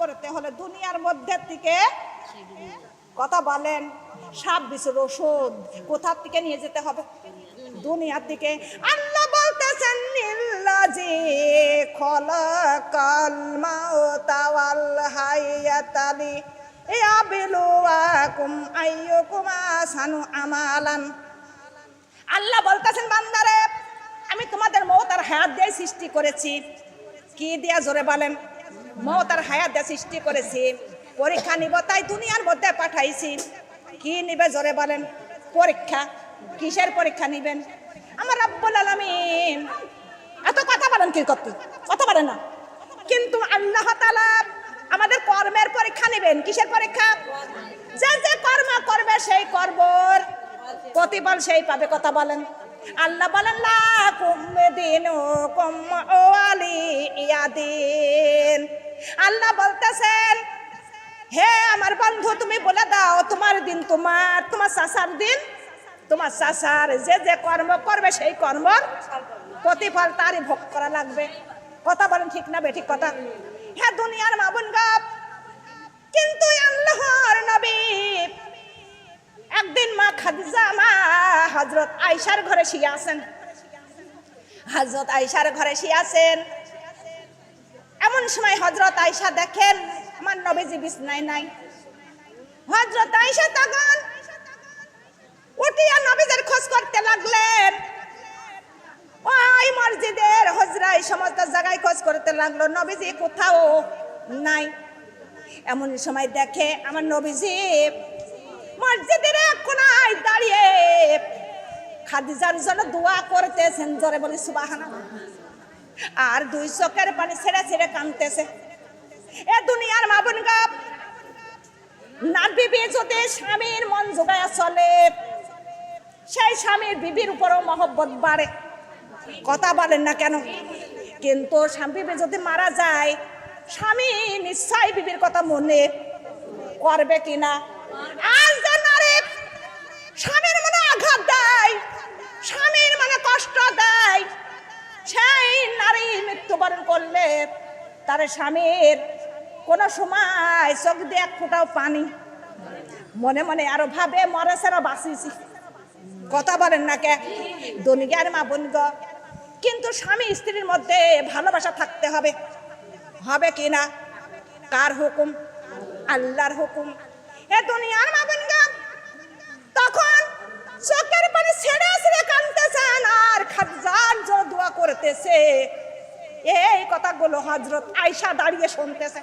করতে হলে দুনিয়ার মধ্যে থেকে কথা বলেন, সাপ বিশুর ওষুধ কোথার থেকে নিয়ে যেতে হবে? দুনিয়ার থেকে আল্লাহ বলতেছেন নিল্লাজি খলাকাল মাউতা ওয়াল হায়াতালি ইয়াবিলুয়াকুম আইয়ুকুম আসানু আমালান। আল্লাহ বলতেছেন, বান্দারে, আমি তোমাদের মৌত আর হায়াত দিয়ে সৃষ্টি করেছি। কি দিয়া জোরে বলেন? মৌত আর হায়াত সৃষ্টি করেছি, পরীক্ষা নিব, তাই দুনিয়ার মধ্যে পাঠাইছি। কি নিবে জোরে বলেন? পরীক্ষা? কিসের পরীক্ষা নিবেন? আমার রব্বুল আলামিন। এত কথা বলেন কি করতে? কথা বলেন না। কিন্তু আল্লাহ তাআলা আমাদের কর্মের পরীক্ষা নেবেন। কিসের পরীক্ষা? যে যে কর্ম করবে সেই কর্মর প্রতিফল সেই পাবে, কথা বলেন। আল্লাহ বলেন, লাকুম দিনুকুম ওয়ালি ইয়াদিন আল্লাহ বলতেছেন, হে আমার বন্ধু, তুমি বলে দাও, তোমার দিন তোমার তোমার চাষার দিন, তোমার চাষার যে যে কর্ম করবে, সেই কর্ম প্রতিফল তারই ভোগ করা লাগবে। কথা বলেন ঠিক না বেঠিক কথা? হ্যাঁ দুনিয়ার মাবুন গাপ, কিন্তু আল্লাহর নবী, একদিন মা খাদিজা, মা হজরত আয়সার ঘরে শুয়ে আছেন। হজরত আয়সার ঘরে শুয়ে আছেন এমন সময় হজরত আয়সা দেখেন, আমার নবীজি বিছনায় নাই। হজরত আয়সা তখন উঠিয়া নবীদের খোঁজ করতে লাগলেন। ওই মসজিদের হজরাই সমস্ত জায়গায় খোঁজ করতে লাগল, নবীজি কোথাও নাই। এমন সময় দেখে আমার নবীজি মসজিদের এক কোনায় দাঁড়িয়ে খাদিজার জন্য দোয়া করতেছেন, জোরে বলি সুবাহানা আর দুই চোখের পানি ছেড়ে ছেড়ে কানতেছে এ দুনিয়ার মাবুন গাপ না বিবি যদি স্বামীর মন জোগায় চলে, সেই স্বামীর বিবির উপরও মহব্বত বাড়ে। কথা বলেন না কেন? কিন্তু স্বামী বিবি যদি মারা যায়, স্বামী নিশ্চয় বিবির কথা মনে করবে কিনা? আর যে নারী স্বামীর মনে আঘাত দেয়, স্বামীর মনে কষ্ট দেয় সেই নারী মৃত্যুবরণ করলে তার স্বামীর কোনো সময় চোখ দিয়ে এক ফোঁটাও পানি। মনে মনে আরও ভাবে, মরে সেরা বাঁচিয়েছি। কথা বলেন না কে? দুনিয়ার মা বোন গো। কিন্তু স্বামী স্ত্রীর মধ্যে ভালোবাসা থাকতে হবে। হবে কি না? কার হুকুম? আল্লাহর হুকুম। এ দুনিয়ার মা বোন তখন চোখের পানি ছেড়ে আর খাজার জন্য দোয়া করতেছে। এই কথাগুলো হজরত আয়সা দাঁড়িয়ে শুনতেছে।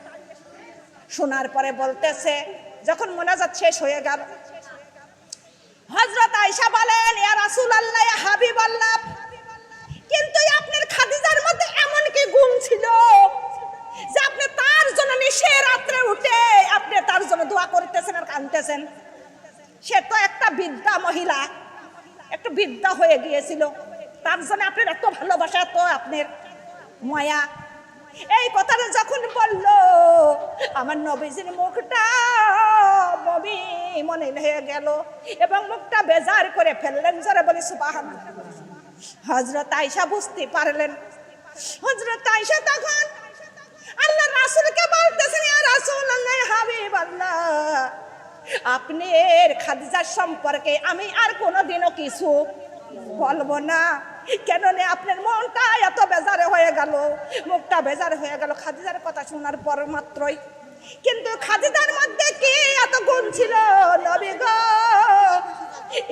শোনার পরে বলতেছে, যখন মোনাজাত শেষ হয়ে গেল হজরত আয়সা বলেন, ইয়া রাসূল আল্লাহ হাবিব আল্লাহ কিন্তু আপনার খাদিজার মধ্যে এমন কি গুণ ছিল যে আপনি তার জন্য নিশে রাত্রে উঠে আপনি তার জন্য দোয়া করতেছেন আর কাঁদতেছেন? সে তো একটা বিদ্যা মহিলা, একটু বিদ্যা হয়ে গিয়েছিল। তার জন্য আপনার এত ভালোবাসা, এত আপনার মায়া। এই কথাটা যখন বলল, আমার নবীজির মুখটা বমি মনে হয়ে গেল এবং মুখটা বেজার করে ফেললেন জোরে বলি সুবাহান হজরত আয়সা বুঝতে পারলেন। হজরত আয়সা তখন আল্লাহ রাসূলকে বলতেছেন, ইয়া রাসূলুল্লাহ হাবিব আল্লাহ আপনার খাদিজার সম্পর্কে আমি আর কোনোদিনও কিছু বলব না। কেন আপনার মনটা এত বেজারে হয়ে গেল? মুখটা বেজারে হয়ে গেল। খাদিজার কথা শোনার পর মাত্রই। কিন্তু খাদিজার মধ্যে কি এত গুণ ছিল নবী গো?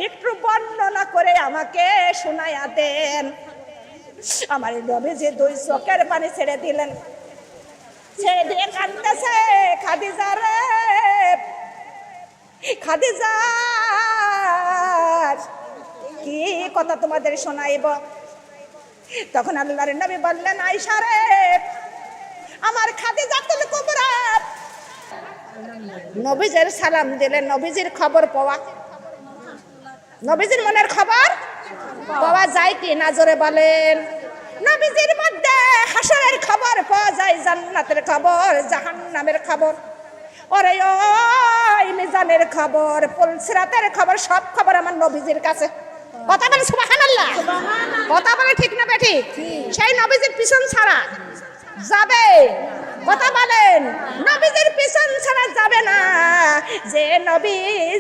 একটু বর্ণনা করে আমাকে শোনায়া দেন। আমার নবী যে দুই চোখের পানি ছেড়ে দিলেন। ছেড়ে দিয়ে কাঁদতেছে খাদিজা রে। খাদিজা কি কথা তোমাদের শোনাইব? তখন আল্লাহর নবী বললেন আয়সা রে, আমার খাদিজা তুল কুবরা। নবীজের সালাম দিলেন, নবীজির খবর পাওয়া। নবীজির মনের খবর পাওয়া যায় কি নাজরে বলেন। নবীজির মধ্যে হাসরের খবর পাওয়া যায়, জান্নাতের খবর, জাহান্নামের খবর। ওরে ওই মিজানের খবর, পুলসিরাতের খবর, সব খবর আমার নবীজির কাছে। কথা বলে সুবহানাল্লাহ। কথা বলে ঠিক না বেঠি সেই নবীজির পিছন ছাড়া যাবে? কথা বলেন নবীজির পিছন ছাড়া যাবে না। যে নবী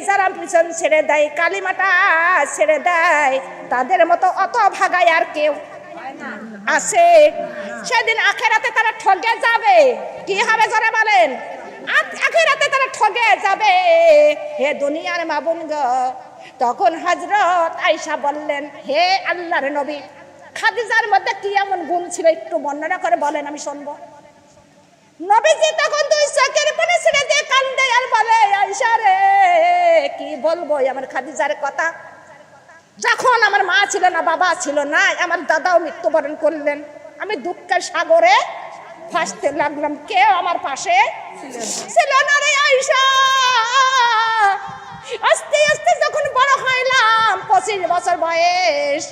যারা পিছন ছেড়ে দেয় কালিমাটা ছেড়ে দেয় তাদের মতো অত ভাগায় আর কেউ আছে। সেদিন আখেরাতে তারা ঠগে যাবে। কি হবে যারা বলেন? আখেরাতে তারা ঠগে যাবে। হে দুনিয়ার মাবুন গো তখন হজরত আয়সা বললেন, হে আল্লাহর নবী, খাদিজার মধ্যে কি এমন গুণ ছিল একটু বর্ণনা করে বলেন, আমি শুনব। নবীজি তখন দুই চোখের পানি ছেড়ে দিয়ে কান্দে আর বলে আয়সা রে, কি বলব আমার খাদিজার কথা? যখন আমার মা ছিল না, বাবা ছিল না, আমার দাদাও মৃত্যুবরণ করলেন। আমি দুঃখের সাগরে ফাঁসতে লাগলাম, কেউ আমার পাশে ছিল না। রে আয়সা আস্তে আস্তে যখন বড় হইলাম, পঁচিশ বছর বয়স,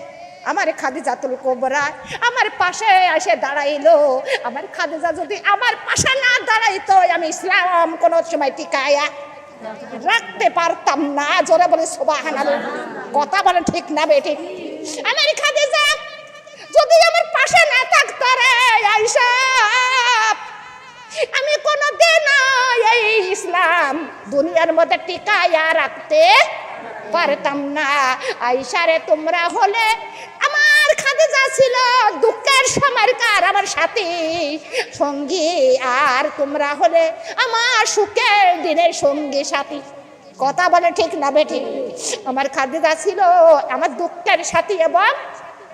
আমার খাদিজাতুল কোবরা আমার পাশে এসে দাঁড়াইলো। আমার খাদিজা যদি আমার পাশে না দাঁড়াইতো, আমি ইসলাম কোন সময় টিকায়া রাখতে পারতাম না। জোরে বলে সোবাহান কথা বলে ঠিক না বেটি। আমার খাদিজা যদি আমার পাশে না থাকতো রে আইসা আমি কোনো দিন এই ইসলাম দুনিয়ার মধ্যে টিকায়া রাখতে পারতাম না। আইসারে তোমরা হলে আমার খাদিজা ছিল দুঃখের সময়কার আমার সাথী। সঙ্গী আর তোমরা হলে আমার সুখের দিনের সঙ্গী সাথী। কথা বলে ঠিক না বেঠিক আমার খাদিজা ছিল আমার দুঃখের সাথী এবং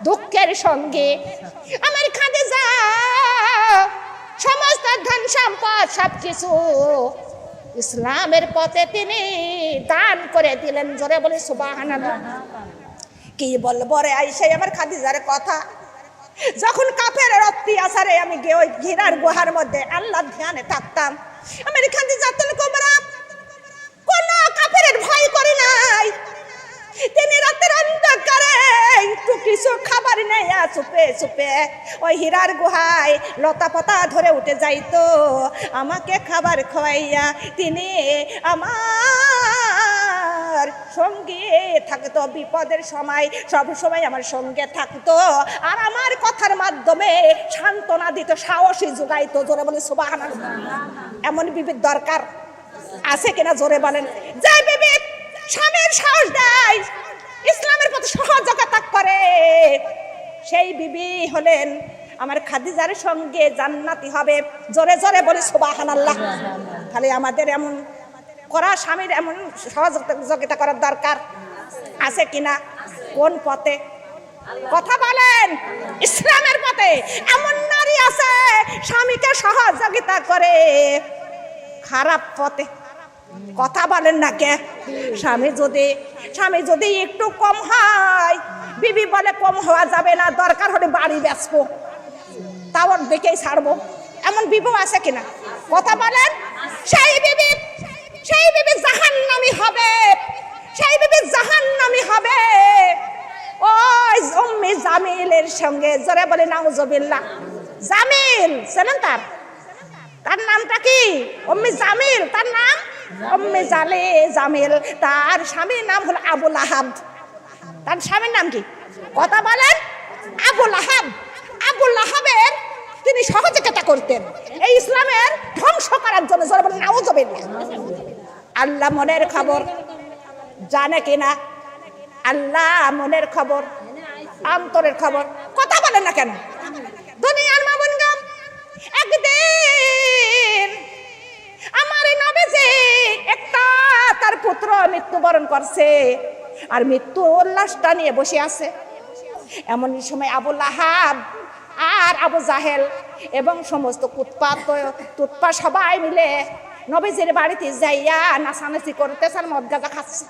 দুঃখের সঙ্গে। আমার খাদিজা সমস্ত ধন সম্পদ সবকিছু। ইসলামের পথে তিনি দান করে দিলেন। জোরে বলে সুবাহান কি বলব রে আইসে আমার খাদিজার কথা। যখন কাফের অত্যাচারে আমি গিয়ে ওই ঘিরার গুহার মধ্যে আল্লাহ ধ্যানে থাকতাম। আমার খাদিজা তুল কোমরা কোন কাপের ভয় করে নাই। তিনি রাতের অন্ধকারে একটু কিছু খাবার নেই চুপে চুপে ওই হীরার গুহায় লতা পাতা ধরে উঠে যাইতো আমাকে খাবার খাওয়াইয়া তিনি আমার সঙ্গে থাকতো। বিপদের সময়, সব সময় আমার সঙ্গে থাকতো। আর আমার কথার মাধ্যমে সান্ত্বনা দিত, সাহসী যোগাইতো। জোরে বলে সুবাহ এমন বিবিধ দরকার আছে কিনা জোরে বলেন। স্বামীর সাহস দেয়, ইসলামের প্রতি সহযোগিতা করে। সেই বিবি হলেন আমার খাদিজার সঙ্গে জান্নাতি হবে। জোরে জোরে বলে সুবাহান আল্লাহ তাহলে আমাদের এমন করা স্বামীর এমন সহযোগিতা করার দরকার আছে কিনা? কোন পথে? কথা বলেন, ইসলামের পথে এমন নারী আছে স্বামীকে সহযোগিতা করে। খারাপ পথে কথা বলেন না কে? স্বামী যদি স্বামী যদি একটু কম হয়, বিবি বলে কম হওয়া যাবে না, দরকার হলে বাড়ি বেচবো। তাও দেখেই ছাড়বো। এমন বিবু আছে কিনা? কথা বলেন। সেই বিবি সেই বিবি জাহান্নামি হবে। সেই বিবি জাহান্নামি হবে। ওই উম্মি জামিলের সঙ্গে, জোরে বলে নাউজবিল্লাহ। জামিল, চেনেন তার? তার নামটা কি? অম্মি জামিল, তার নাম? অম্মি জালে জামিল। তার স্বামীর নাম হলো আবুল আহাব তার স্বামীর নাম কি? কথা বলেন। আবুল আহাব আবুল আহাবের তিনি সহযোগিতা করতেন। এই ইসলামের ধ্বংস করার জন্য যারা বলেন নাউজবিল্লাহ আল্লাহ মনের খবর জানে কিনা আল্লাহ মনের খবর, অন্তরের খবর। কথা বলেন না কেন দুনিয়ার মামুন গাম একদিন আমার এই নবীজি একটা তার পুত্র মৃত্যুবরণ করছে। আর মৃত্যু উল্লাসটা নিয়ে বসে আছে। এমন সময় আবুল আহাব আর আবু জাহেল এবং সমস্ত কুৎপাত তুৎপা সবাই মিলে নবীজির বাড়িতে যাইয়া নাচানাচি করতেছে আর মদ গাঁজা খাচ্ছে।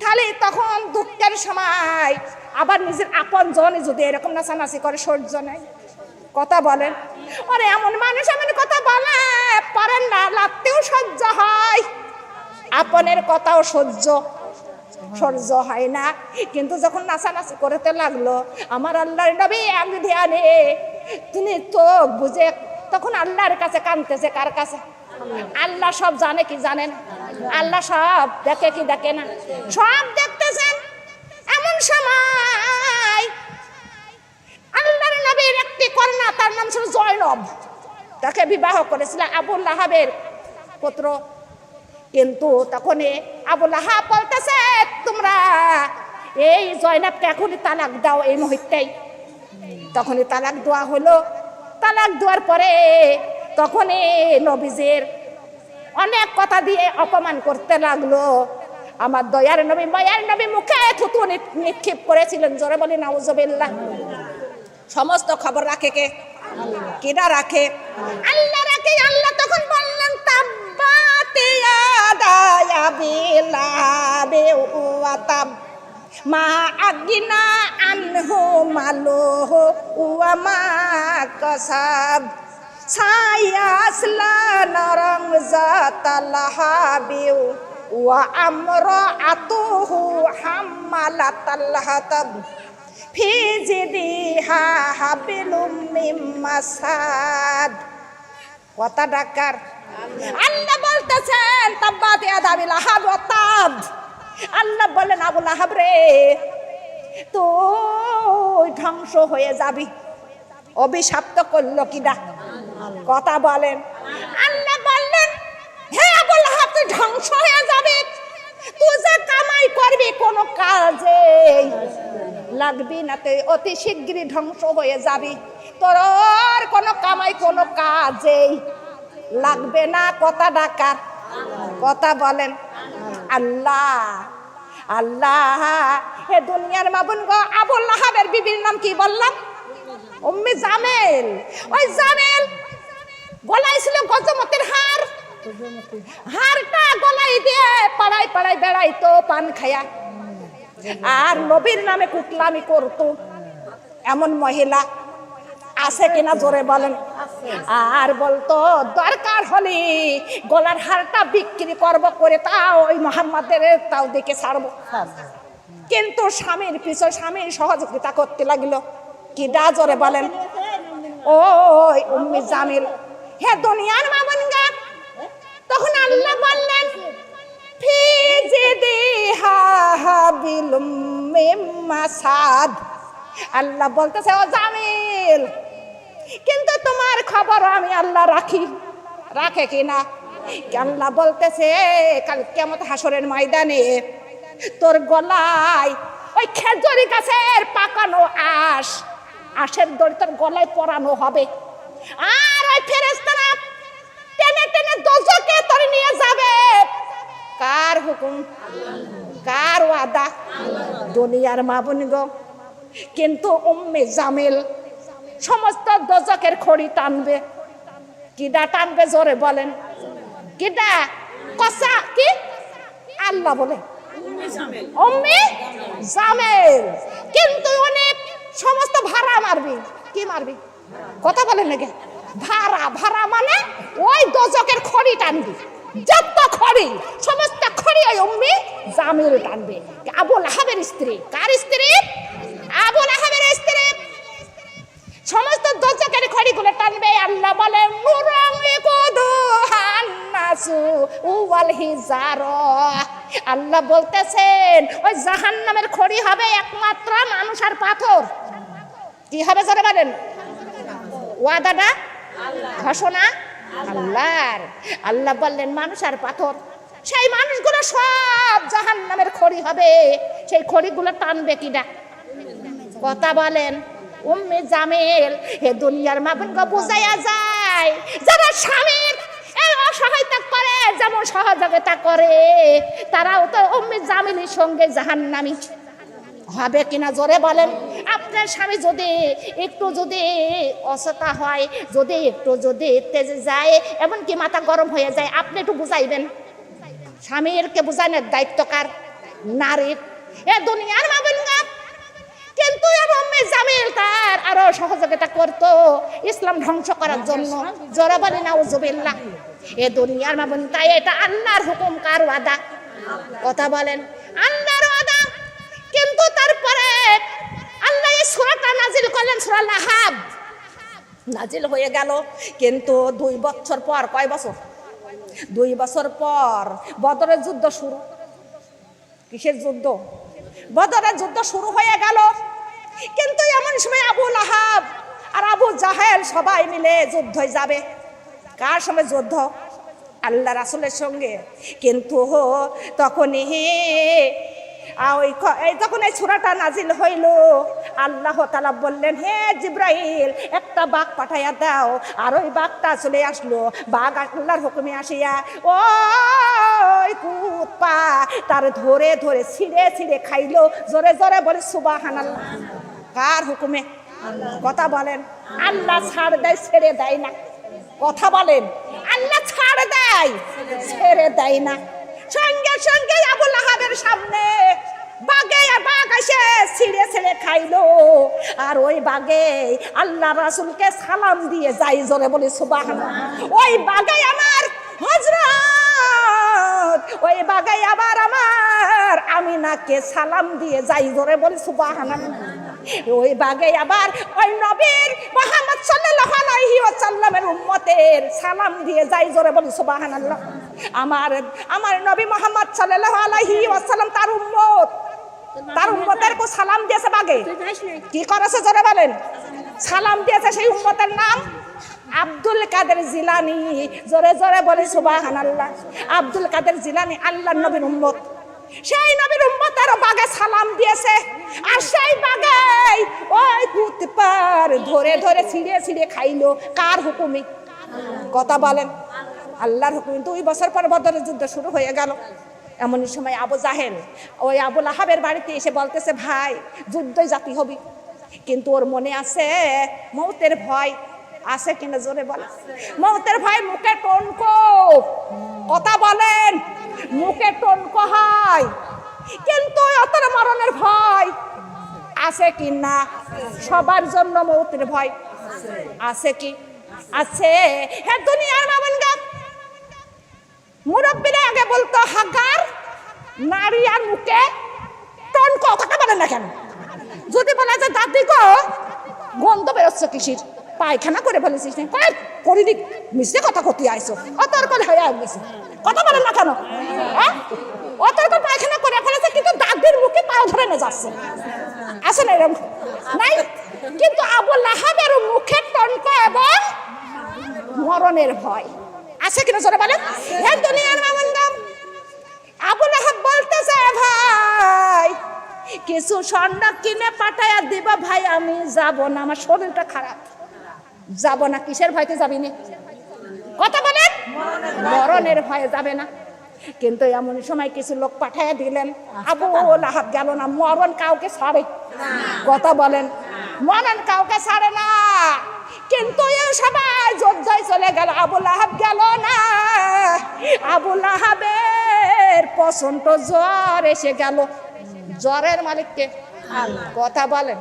তাহলে তখন দুঃখের সময় আবার নিজের আপন জনে যদি এরকম নাচানাচি করে সহ্য নেই। কথা বলেন। ওরে এমন মানুষ এমন কথা বলে, পারেন না, লাগতেও সহ্য হয়। আপনের কথাও সহ্য সহ্য হয় না। কিন্তু যখন নাচানাচি করতে লাগল, আমার আল্লাহর নবী এক ধ্যানে তুমি তো বুঝে তখন আল্লাহর কাছে কানতেছে কার কাছে? আল্লাহ সব জানে কি জানেন আল্লাহ সব দেখে কি দেখে না। সব দেখতেছেন এমন সময় আল্লাহর নবীর একটি কন্যা, তার নাম ছিল জয়নব, তাকে বিবাহ করেছিল আবুল লাহাবের পুত্র। কিন্তু তখন আবুল আহাব বলতেছে, তোমরা এই জয়নাবকে এখনই তালাক দাও এই মুহূর্তেই। তখনই তালাক দেওয়া হলো। তালাক দেওয়ার পরে তখনই নবীজের অনেক কথা দিয়ে অপমান করতে লাগল। আমার দয়ার নবী, মায়ার নবী মুখে থুতু নিক্ষেপ করেছিলেন, জোরে বলি, নাউজবিল্লাহ। সমস্ত খবর রাখে কে? কেডা রাখে? আল্লাহ রাখে, আল্লাহ তখন বললেন, তাব্বাতে আদায়া বিলাবে ওয়া তাব। মা আগিনা আনহু মালুহু ওয়া মা কাসাব। সায়াসলা নরং জাতালাহাবিউ ওয়া আমরাআতুহু হাম্মালাতাল হাতাব জিদিহা হাবিলুম মিম মাসাদ কথা ডাকার। আল্লাহ বলতেছেন, তাব্বাত ইয়াদাবিল আহাব ওয়া তাব। আল্লাহ বলেন আবুল আহাব রে, তুই ধ্বংস হয়ে যাবি। অভিশাপ্ত করল কিনা কথা বলেন। আল্লাহ বললেন, হে আবুল আহাব তুই ধ্বংস হয়ে যাবি। তুই যে কামাই করবি, কোন কাজে লাগবি না তুই? অতি শীঘ্রই ধ্বংস হয়ে যাবি। তোর আর কোনো কামাই, কোনো কাজেই লাগবে না, কথা ডাকার। কথা বলেন। আল্লাহ আল্লাহ হে দুনিয়ার মাবুন গো, আবুল আহাবের বিবির নাম কি বললাম? উম্মি জামেল। ওই জামেল গলায় ছিল গজমতের হার। হারটা গলায় দিয়ে পাড়ায় পাড়ায় বেড়াইতো, পান খায়া। আর নবীর নামে কুটলামি করতো। এমন মহিলা আছে কিনা জোরে বলেন। আর বলতো, দরকার হলে গলার হারটা বিক্রি করব করে তা ওই মোহাম্মদের তাও দেখে ছাড়বো। কিন্তু স্বামীর পিছনে স্বামীর সহযোগিতা করতে লাগল। কি ডা জোরে বলেন। ওই উম্মি জামিল, হে দুনিয়ার গা তখন আল্লাহ বললেন হাবিলুম মিম মাসাদ আল্লাহ বলতেছে, ও জামিল, কিন্তু তোমার খবর আমি আল্লাহ রাখি। রাখে কি না? আল্লাহ বলতেছে, কাল কেমন হাসরের ময়দানে তোর গলায় ওই খেজুরি গাছের পাকানো আশ, আশের দড়ি তোর গলায় পরানো হবে। আর ওই ফেরেস্তারা টেনে টেনে দোজকে তোর নিয়ে যাবে। কার হুকুম? কার ওয়াদা? দুনিয়ার মাবুন গো কিন্তু উম্মে জামেল সমস্ত দজকের খড়ি টানবে। কিডা টানবে জোরে বলেন। কিডা? কসা কি? আল্লাহ বলে। উম্মে জামেল। কিন্তু অনেক সমস্ত ভাড়া মারবি। কি মারবি? কথা বলেন নাকি? ভাড়া ভাড়া মানে ওই দজকের খড়ি টানবি। যত খড়ি, সমস্ত খড়ি ওই উম্মি জামিল টানবে। আবুল আহাবের স্ত্রী, কার স্ত্রী? আবুল আহাবের স্ত্রী। সমস্ত দজ্জাকারী খড়িগুলো টানবে, আল্লাহ বলে আল্লাহ বলতেছেন, ওই জাহান্নামের খড়ি হবে একমাত্র মানুষ আর পাথর। কি হবে জোরে বলেন? ওয়াদাটা? ঘোষণা? আল্লাহর। আল্লাহ বললেন, মানুষ আর পাথর, সেই মানুষগুলো সব জাহান্নামের খড়ি হবে। সেই খড়িগুলো টানবে কিনা? কথা বলেন, উম্মে জামেল, হে দুনিয়ার মাগুনকে বুঝাইয়া যায়, যারা স্বামীর অসহায়তা করে, যেমন সহযোগিতা করে, তারাও তো উম্মে জামিলের সঙ্গে জাহান্নামী হবে কিনা? জোরে বলেন। আপনার স্বামী যদি একটু যদি অসতা হয়, যদি একটু যদি তেজে যায়, এমনকি মাথা গরম হয়ে যায়, আপনি একটু বুঝাইবেন? স্বামীরকে বুঝানোর দায়িত্ব কার? নারীর এ দুনিয়ার মাবেন কিন্তু জামিল তার আরও সহযোগিতা করতো ইসলাম ধ্বংস করার জন্য। জোরাবানি না উজুবিল্লাহ এ দুনিয়ার মাবেন তাই এটা আল্লাহর হুকুম, কার ওয়াদা? কথা বলেন। আল্লাহর ওয়াদা কিন্তু তারপরে আল্লাহ এই সূরাটা নাজিল করলেন সূরা লাহাব নাজিল হয়ে গেল, কিন্তু দুই বছর পর, কয় বছর? দুই বছর পর বদরের যুদ্ধ শুরু। কিসের যুদ্ধ? বদরের যুদ্ধ শুরু হয়ে গেল। কিন্তু এমন সময় আবু লাহাব আর আবু জাহেল সবাই মিলে যুদ্ধ যাবে। কার সময় যুদ্ধ? আল্লাহ রাসুলের সঙ্গে। কিন্তু তখনই যখন এই সুরাটা নাজিল হইল, আল্লাহ তালা বললেন, হে জিব্রাইল, একটা বাঘ পাঠাইয়া দাও। আর ওই বাঘটা চলে আসলো। বাঘ আল্লাহর হুকুমে আসিয়া, ওই কুৎপা তার ধরে ধরে ছিঁড়ে ছিঁড়ে খাইলো। জোরে জোরে বলে সুবাহান কার হুকুমে? কথা বলেন। আল্লাহ ছাড় দেয়, ছেড়ে দেয় না। কথা বলেন। আল্লাহ ছাড় দেয়, ছেড়ে দেয় না। সঙ্গে আবুল আহাবের সামনে। বাগে বাঘ এসে ছিঁড়ে ছিঁড়ে খাইলো। আর ওই বাগে আল্লাহ রাসুলকে সালাম দিয়ে যাই জোরে বলে সুবাহ ওই বাগে আমার হজরত ওই বাগাই আবার আমার আমিনাকে সালাম দিয়ে যাই জোরে বলে সুবাহ ওই বাগে আবার ওই নবীর মোহাম্মদ সাল্লাল্লাহু আলাইহি ওয়াসাল্লামের উম্মতের সালাম দিয়ে যাই জোরে বলি, সুবহানাল্লাহ। আমার আমার নবী মোহাম্মদ সাল্লাল্লাহু আলাইহি ওয়াসাল্লাম তার উম্মত। তার উম্মতের কো সালাম দিয়েছে বাগে। কি করেছে জোরে বলেন? সালাম দিয়েছে সেই উম্মতের নাম আব্দুল কাদের জিলানি। জোরে জোরে বলে সুবহানাল্লাহ। আব্দুল কাদের জিলানি আল্লাহ নবীর উম্মত। সেই নবীর উম্মতের বাগে সালাম দিয়েছে। আর সেই বাগে ওই কুতপার ধরে ধরে ছিঁড়ে ছিঁড়ে খাইলো। কার হুকুমে? কথা বলেন। আল্লাহর হুকুমে। দুই বছর পর বদরের যুদ্ধ শুরু হয়ে গেল। এমনই সময় আবু জাহেল, ওই আবুল আহাবের বাড়িতে এসে বলতেছে, ভাই, যুদ্ধই জাতি হবি। কিন্তু ওর মনে আছে মৌতের ভয়। আছে কিনা জোরে বলে। মৌতের ভয় মুখে টনকো। কথা বলেন, মুখে টনকো হয়। কিন্তু অতটা মরণের ভয়। আছে কি না সবার জন্য মৌতের ভয়। আছে কি? আছে। হ্যাঁ দুনিয়ার মামন গা মুরব্বীরা আগে বলতো, হাগার, নারী আর মুখে টনকো কথা বলে না কেন? যদি বলে যে, দাদি গো, গন্ধ বেরোচ্ছে কিসির? পায়খানা করে ফেলেছিস করি দিক মিশে কথা ক্ষতি আইসো অতর্ক হয়ে গেছে। কথা বলে না কেন? হ্যাঁ? অতর্ক পায়খানা করে ফেলেছে, কিন্তু দাদির মুখে পাও ধরে না যাচ্ছে। আছে না এরকম? নাই? কিন্তু আবু লাহাবের মুখে টনক এবং মরণের ভয়। আছে কিনা জোরে বলেন? হ্যাঁ দুনিয়ার মামন আবু লাহাব বলতেছে ভাই, কিছু স্বর্ণ কিনে পাঠায়া দিব ভাই, আমি যাব না, আমার শরীরটা খারাপ। যাব না, কিসের ভয়তে যাবি না? কথা বলেন? মরণের ভয়ে যাবে না। কিন্তু এমন সময় কিছু লোক পাঠাইয়া দিলেন আবু লাহাব গেল না, মরণ কাউকে ছাড়ে। কথা বলেন, মরণ কাউকে ছাড়ে না। কিন্তু সবাই যোদ্ধায় চলে গেল। আবু লাহাব গেল না। আবু লাহাবের পছন্দ জ্বর এসে গেল। জ্বরের মালিককে কথা বলেন।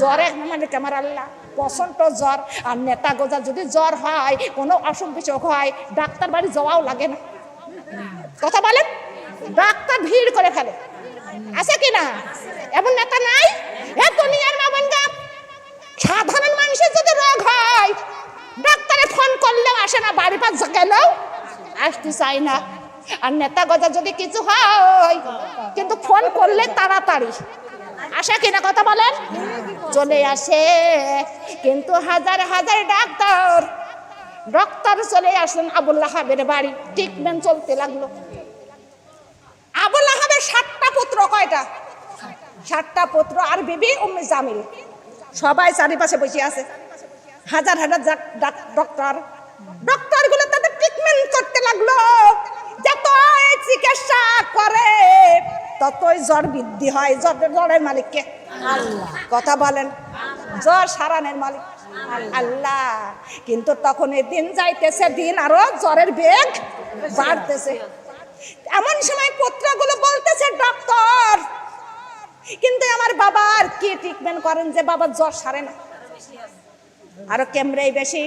জ্বরের মালিক আমার আল্লাহ পছন্দ জ্বর। আর নেতা গোজা যদি জ্বর হয়, কোনো অসুখ বিসুখ হয়, ডাক্তার বাড়ি যাওয়াও লাগে না। কথা বলেন। ডাক্তার ভিড় করে ফেলে। আছে কি না? এমন নেতা নাই? এ দুনিয়ার সাধারণ মানুষের যদি রোগ হয়, ডাক্তারে ফোন করলেও আসে না, বাড়ি পাশ গেলেও আসতে চাই না। আর নেতা গজা যদি কিছু হয়, কিন্তু ফোন করলে তাড়াতাড়ি। আসে কিনা কথা বলেন? চলে আসে। কিন্তু হাজার হাজার ডাক্তার ডাক্তার চলে আসলেন আবুল্লাহ হাবের বাড়ি। ট্রিটমেন্ট চলতে লাগল। আবুল্লাহ হাবের সাতটা পুত্র কয়টা? সাতটা পুত্র। আর বিবি উম্মে জামিল। সবাই চারিপাশে বসে আছে। হাজার হাজার ডক্টর ডক্টর। গুলো তাদের ট্রিটমেন্ট করতে লাগল। যতই চিকিৎসা করে, ততই জ্বর বৃদ্ধি হয়। জ্বর জ্বরের মালিককে আল্লাহ। কথা বলেন। জ্বর সারানের মালিক। আল্লাহ। কিন্তু তখন এই দিন যাইতেছে, দিন আরও জ্বরের বেগ বাড়তেছে। এমন সময় পত্রগুলো বলতেছে, ডক্টর কিন্তু আমার বাবার কি ট্রিটমেন্ট করেন যে বাবার জ্বর সারে না? আরও ক্যামেরাই বেশি?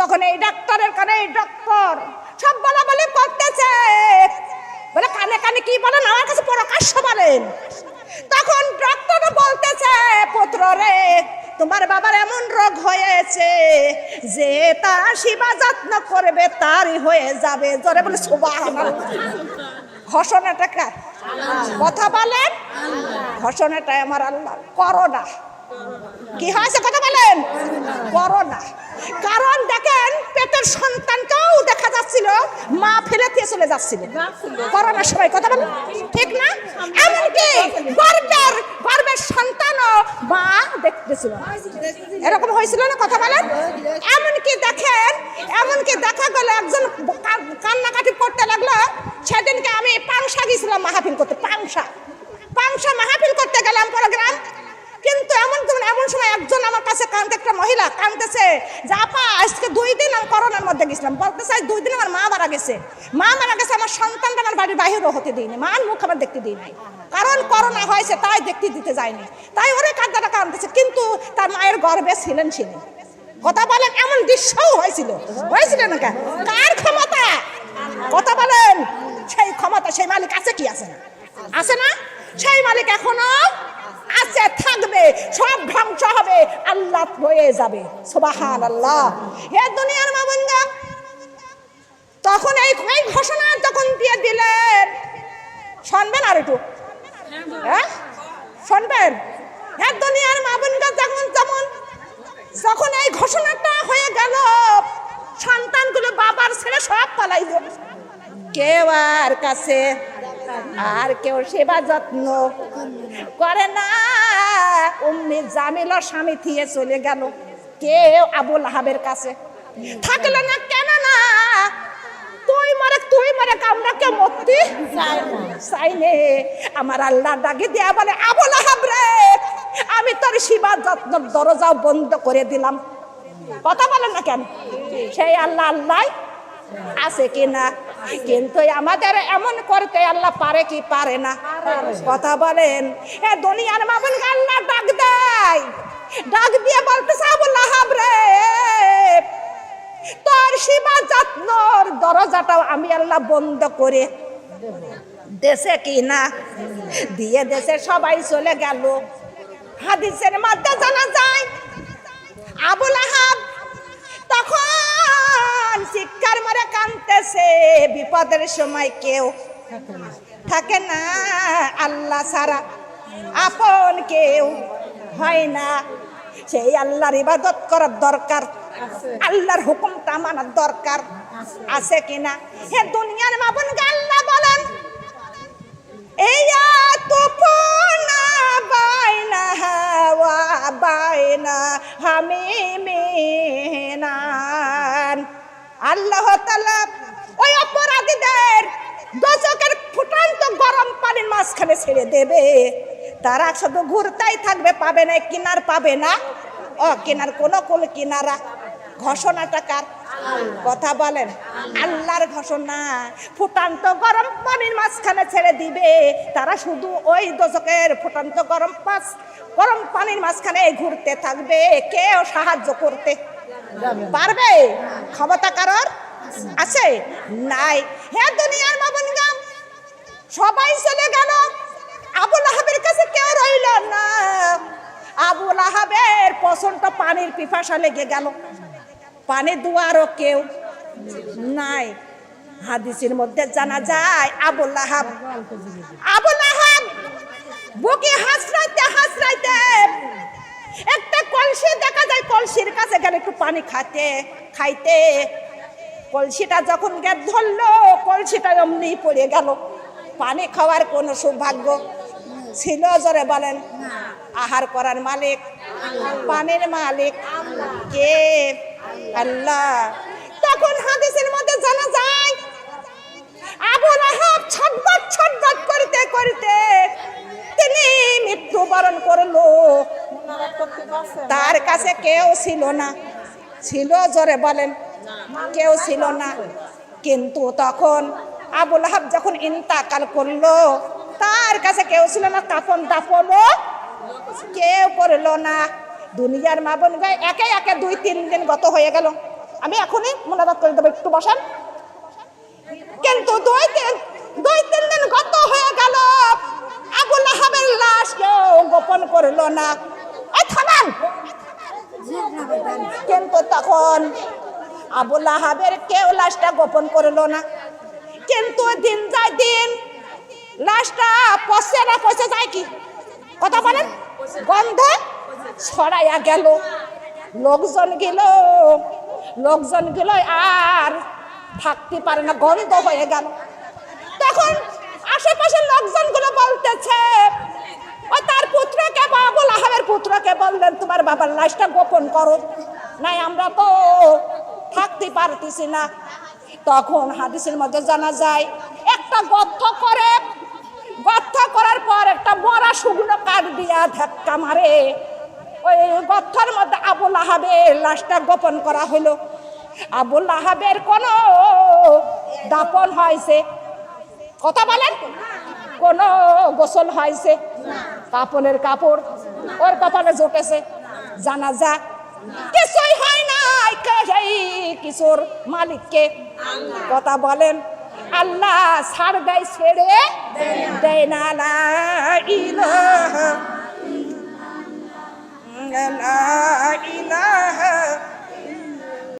তখন এই ডাক্তারের কানে এই ডক্টর সব বলা বলে করতেছে। বলে কানে কানে কি বলেন? আমার কাছে প্রকাশ্য বলেন। তখন ডক্টর বলতেছে, পুত্র রে, তোমার বাবার এমন রোগ হয়েছে যে তার সেবা যত্ন করবে, তারই হয়ে যাবে। জোরে বলে সুবাহ ঘোষণাটা কার কথা বলেন। ঘোষণাটা আমার আল্লাহ। করোনা। কি হয়েছে? কথা বলেন। করোনা। কারণ দেখেন, পেটের সন্তানকেও দেখা যাচ্ছিল, মা ফেলে দিয়ে চলে যাচ্ছিল। করোনার সময়, কথা বলেন। ঠিক না? এমনকি গর্বের গর্বের সন্তানও মা দেখতেছিল। এরকম হয়েছিল না? কথা বলেন। এমনকি দেখেন, এমনকি দেখা গেল একজন কান্নাকাটি করতে লাগল সেদিনকে আমি পাংশা গেছিলাম মাহফিল করতে পাংশা পাংশা মাহফিল করতে গেলাম প্রোগ্রাম কিন্তু এমন এমন সময় একজন আমার কাছে কান্দতে একটা মহিলা কান্দতেছে যে আপা আজকে দুই দিন আমি করোনার মধ্যে গেছিলাম। বলতেছে, আজ দুই দিন আমার মা মারা গেছে। মা মারা গেছে, আমার সন্তানটা আমার বাড়ির বাইরেও হতে দিইনি মার মুখ আমার দেখতে দিই নাই কারণ করোনা হয়েছে, তাই দেখতে দিতে যায়নি। তাই ওরে কান্দাটা কান্দতেছে কিন্তু তার মায়ের গর্বে ছিলেন ছিলেন কথা বলেন, এমন দৃশ্যও হয়েছিল। হয়েছিল না? কার ক্ষমতা? কথা বলেন, সেই ক্ষমতা, সেই মালিক আছে কি? আছে না? আছে না? সেই মালিক এখনও আছে, থাকবে, সব ধ্বংস হবে, আল্লাহ হয়ে যাবে। সুবাহান আল্লাহ হে দুনিয়ার মামুনগা তখন এই এই ঘোষণা যখন দিয়ে দিলেন। শুনবেন আর একটু? হ্যাঁ? শুনবেন? হ্যাঁ দুনিয়ার মামুনগা যখন যেমন যখন এই ঘোষণাটা হয়ে গেল, সন্তানগুলো বাবার ছেড়ে সব পালাইল কেউ আর কাছে, আর কেউ সেবা যত্ন করে না। উম্মি জামিল স্বামী থিয়ে চলে গেল, কেউ আবুল আহাবের কাছে। থাকল না কেন না? তুই মরে তুই মরে আমরা কে মরতি চাইনে আমার আল্লাহ ডাকে দেয়া বলে, আবুল আহাব রে, আমি তোর সেবা যত্ন দরজাও বন্ধ করে দিলাম। কথা বলেন না কেন? সেই আল্লাহ আল্লাহ আছে কি না কিন্তু আমাদের এমন করতে আল্লাহ পারে কি পারে না? কথা বলেন, এ দুনিয়ার মামুন আল্লাহ ডাক দেয়। ডাক দিয়ে বলতেছে আবুল আহাব রে, তোর সীমা যত্নর দরজাটাও আমি আল্লাহ বন্ধ করে দেশে কি না দিয়ে দেশে সবাই চলে গেল। হাদিসের মধ্যে জানা যায় আবুল আহাব তখন শিক্ষার মারে কানতেছে বিপদের সময় কেউ থাকে না। আল্লাহ সারা আপন কেউ হয় না। সেই আল্লাহর ইবাদত করার দরকার, আল্লাহর হুকুমটা মানার দরকার আছে কিনা? হে দুনিয়ার মাবন আল্লাহ বলেন, এই তুফানা বাইনা হাওয়া বাইনা হামিমিনান আল্লাহ তাআলা ওই অপরাধীদের দশকের ফুটান্ত গরম পানির মাঝখানে ছেড়ে দেবে। তারা শুধু ঘুরতেই থাকবে পাবে না কিনার পাবে না। ও কিনার কোন কোন কিনারা। ঘোষণাটা কার? কথা বলেন। আল্লাহর ঘোষণা। ফুটান্ত গরম পানির মাঝখানে ছেড়ে দিবে। তারা শুধু ওই দশকের ফুটান্ত গরম পাস গরম পানির মাঝখানে ঘুরতে থাকবে। কেউ সাহায্য করতে পারবে? ক্ষমতা কারোর আছে? নাই। হে দুনিয়ার মামুনগাম সবাই চলে গেল। আবুল আহাবের কাছে কেউ রইল না। আবুল আহাবের পছন্দ পানির পিপাসা লেগে গেল। পানি দুয়ারও কেউ নাই। হাদিসের মধ্যে জানা যায়, আবুল আহাব আবুল আহাব, বুকে হাসরাইতে হাসরাইতে একটা কলসি দেখা যায়, কলসির কাছে গেলে একটু পানি খাতে খাইতে। কলসিটা যখন গ্যাস ধরলো, কলসিটা এমনি পড়ে গেল। পানি খাওয়ার কোনো সৌভাগ্য ছিল, জোরে বলেন? আহার করার মালিক, পানির মালিক কে? আল্লাহ। তখন হাদিসের মধ্যে জানা যায়, আবু লাহাব ছটবট ছটবট করতে করতে তিনি মৃত্যুবরণ করল। তার কাছে কেউ ছিল না। ছিল জোরে বলেন, কেউ ছিল না। কিন্তু তখন আবুল আহাব যখন ইন্তাকাল করল, তার কাছে কেউ ছিল না। তাপন দাপনও কেউ করল না। দুনিয়ার মা বোন গায়ে একে একে দুই, তিন দিন গত হয়ে গেল। আমি এখনই মোনাজাত করে দেবো, একটু বসান। কিন্তু দুই, তিন দুই, তিন দিন গত হয়ে গেল। আহাবের লাশ কেউ গোপন করল না। থামান। কিন্তু তখন আবুল আহাবের কেউ লাশটা গোপন করল না। কিন্তু দিন যায় দিন লাশটা পচে না, পচে যায় কি? কথা বলেন। গন্ধ ছড়াইয়া গেল। লোকজন গেল। লোকজন গেল আর থাকতে পারে না, গন্ধ হয়ে গেল। তখন আশেপাশের লোকজনগুলো বলতেছে, ও তার পুত্রকে বাবুল আহমের পুত্রকে বললেন, তোমার বাবার লাশটা গোপন করো। নাই, আমরা তো থাকতে পারতেছি না। তখন হাদিসের মধ্যে জানা যায়, একটা গর্ত করে গর্থ করার পর একটা বড় শুকনো কাঠ দিয়া ধাক্কা মারে। ওই গর্থর মধ্যে আবুল আহাবের লাশটা গোপন করা হলো। আবুল আহাবের কোনো দাপন হয়েছে কথা বলেন। কোন গোসল হয়েছে? কাপড়ের কাপড়। ওর কপালে জোটেছে। জানা যা কিছুই হয় নাই কিশোর মালিককে। কথা বলেন, আল্লাহ ছাড় দেয়, ছেড়ে দেয় না ইলাহা ইলাহা